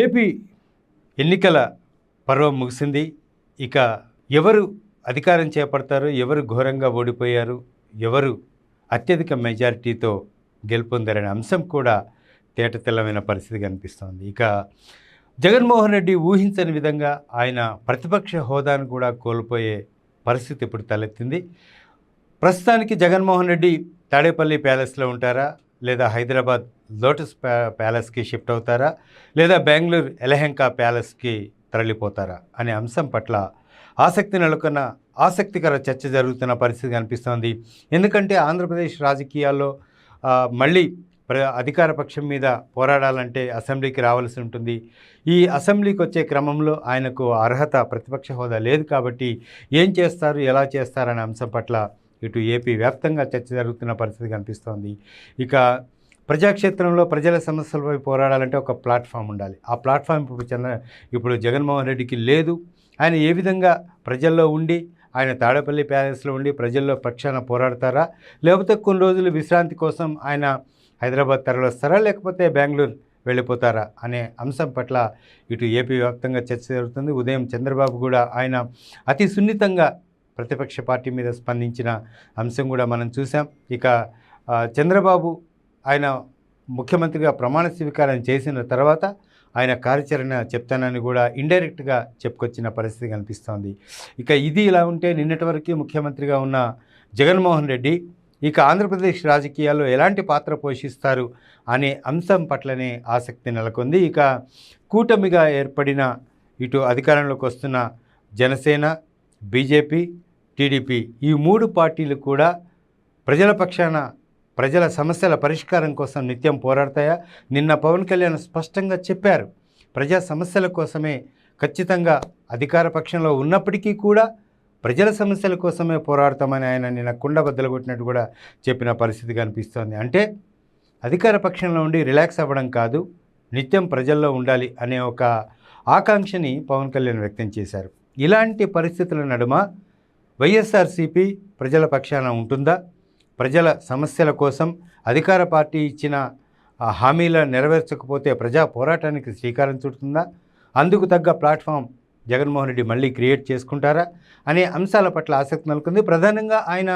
AP ఎన్నికల పర్వం ముగిసింది. ఇక ఎవరు అధికారం చేపడతారు? ఎవరు ఘోరంగా ఓడిపోయారు? ఎవరు అత్యధిక మెజారిటీతో గెలుపొందారనే అంశం కూడా తేటతెల్లమైన పరిస్థితి కనిపిస్తోంది ఇక జగన్మోహన్ రెడ్డి ఊహించని విధంగా ఆయన ప్రతిపక్ష హోదాను కూడా కోల్పోయే పరిస్థితి ఇప్పుడు తలెత్తింది. ప్రస్తుతానికి జగన్మోహన్ రెడ్డి తాడేపల్లి ప్యాలెస్లో ఉంటారా? లేదా హైదరాబాద్ లోటస్ ప్యా ప్యాలెస్కి షిఫ్ట్ అవుతారా? లేదా బెంగళూరు ఎలహెంకా ప్యాలెస్కి తరలిపోతారా? అనే అంశం పట్ల ఆసక్తి నెలకొన్న ఆసక్తికర చర్చ జరుగుతున్న పరిస్థితి కనిపిస్తోంది. ఎందుకంటే ఆంధ్రప్రదేశ్ రాజకీయాల్లో మళ్ళీ ప్ర అధికార పక్షం మీద పోరాడాలంటే అసెంబ్లీకి రావాల్సి ఉంటుంది. ఈ అసెంబ్లీకి వచ్చే క్రమంలో ఆయనకు అర్హత ప్రతిపక్ష హోదా లేదు కాబట్టి ఏం చేస్తారు ఎలా చేస్తారనే అంశం పట్ల ఇటు ఏపీ వ్యాప్తంగా చర్చ జరుగుతున్న పరిస్థితి కనిపిస్తోంది. ఇక ప్రజాక్షేత్రంలో ప్రజల సమస్యలపై పోరాడాలంటే ఒక ప్లాట్ఫామ్ ఉండాలి. ఆ ప్లాట్ఫామ్ ఇప్పుడు చంద్ర ఇప్పుడు జగన్మోహన్ రెడ్డికి లేదు. ఆయన ఏ విధంగా ప్రజల్లో ఉండి ఆయన తాడేపల్లి ప్యాలెస్లో ఉండి ప్రజల్లో పక్షాన పోరాడతారా? లేకపోతే కొన్ని రోజులు విశ్రాంతి కోసం ఆయన హైదరాబాద్ తరలిస్తారా లేకపోతే బెంగళూరు వెళ్ళిపోతారా? అనే అంశం పట్ల ఇటు ఏపీ వ్యాప్తంగా చర్చ జరుగుతుంది. ఉదయం చంద్రబాబు కూడా ఆయన అతి సున్నితంగా ప్రతిపక్ష పార్టీ మీద స్పందించిన అంశం కూడా మనం చూసాం ఇక చంద్రబాబు ఆయన ముఖ్యమంత్రిగా ప్రమాణ స్వీకారం చేసిన తర్వాత ఆయన కార్యాచరణ చెప్తానని కూడా ఇండైరెక్ట్గా చెప్పుకొచ్చిన పరిస్థితి కనిపిస్తోంది. ఇక ఇది ఇలా ఉంటే నిన్నటి వరకు ముఖ్యమంత్రిగా ఉన్న జగన్మోహన్ రెడ్డి ఇక ఆంధ్రప్రదేశ్ రాజకీయాల్లో ఎలాంటి పాత్ర పోషిస్తారు అనే అంశం పట్లనే ఆసక్తి నెలకొంది. ఇక కూటమిగా ఏర్పడిన ఇటు అధికారంలోకి వస్తున్న జనసేన బీజేపీ టీడీపీ ఈ మూడు పార్టీలు కూడా ప్రజల పక్షాన ప్రజల సమస్యల పరిష్కారం కోసం నిత్యం పోరాడతాయా? నిన్న పవన్ కళ్యాణ్ స్పష్టంగా చెప్పారు. ప్రజా సమస్యల కోసమే ఖచ్చితంగా అధికార పక్షంలో ఉన్నప్పటికీ కూడా ప్రజల సమస్యల కోసమే పోరాడతామని ఆయన నిన్న కుండ బద్దలగొట్టినట్టు కూడా చెప్పిన పరిస్థితి కనిపిస్తోంది. అంటే అధికార పక్షంలో ఉండి రిలాక్స్ అవ్వడం కాదు నిత్యం ప్రజల్లో ఉండాలి అనే ఒక ఆకాంక్షని పవన్ కళ్యాణ్ వ్యక్తం చేశారు. ఇలాంటి పరిస్థితుల నడుమ వైఎస్ఆర్సీపీ ప్రజల పక్షాన ఉంటుందా? ప్రజల సమస్యల కోసం అధికార పార్టీ ఇచ్చిన హామీల నెరవేర్చకపోతే ప్రజా పోరాటానికి శ్రీకారం చుడుతుందా? అందుకు తగ్గ ప్లాట్ఫామ్ జగన్మోహన్ రెడ్డి మళ్ళీ క్రియేట్ చేసుకుంటారా? అనే అంశాల పట్ల ఆసక్తి నెలకొంది. ప్రధానంగా ఆయన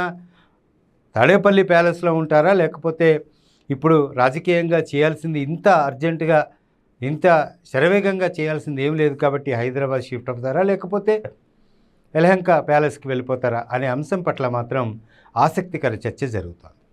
తాడేపల్లి ప్యాలెస్లో ఉంటారా? లేకపోతే ఇప్పుడు రాజకీయంగా చేయాల్సింది ఇంత అర్జెంటుగా ఇంత శరవేగంగా చేయాల్సింది ఏం లేదు కాబట్టి హైదరాబాద్ షిఫ్ట్ అవుతారా? లేకపోతే ఎలహంక ప్యాలెస్కి వెళ్ళిపోతారా అనే అంశం పట్ల మాత్రం ఆసక్తికర చర్చ జరుగుతుంది.